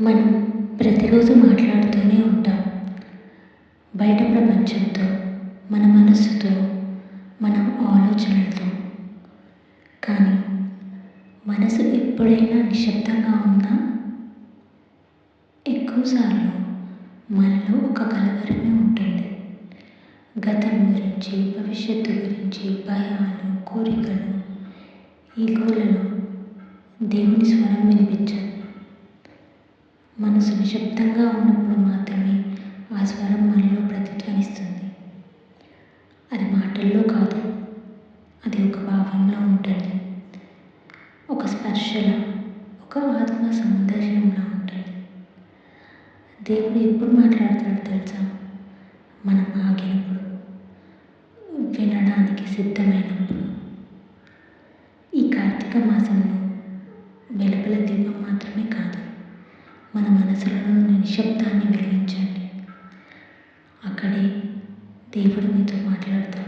మనం ప్రతిరోజు మాట్లాడుతూనే ఉంటాం. బయట ప్రపంచంతో మన మనసుతో మన ఆలోచనలతో. కానీ మనసు ఎప్పుడైనా నిశ్శబ్దంగా ఉందా ఎక్కువసార్లు మనలో ఒక కలవరమే ఉంటుంది. గతం గురించి భవిష్యత్తు గురించి భయాలు కోరికలు ఈగోలలో దేవుని స్వరం వినిపించదు. మనసు నిశ్శబ్దంగా ఉన్నప్పుడు మాత్రమే ఆ స్వరం మనలో ప్రతిధ్వనిస్తుంది. అది మాటల్లో కాదు అది ఒక భావంలో ఉంటుంది. ఒక స్పర్శలో ఒక ఆత్మ సౌందర్యంలో ఉంటుంది. దేవుడు ఎప్పుడు మాట్లాడతాడు తెలుసా? మనం ఆగినప్పుడు వినడానికి సిద్ధమైనప్పుడు. ఈ కార్తీక మాసంలో వెలుపల దీపం మాత్రమే కాదు మన మనసులలో నిశ్శబ్దాన్ని వెలిగించండి. అక్కడే దేవుడు మీతో మాట్లాడతాడు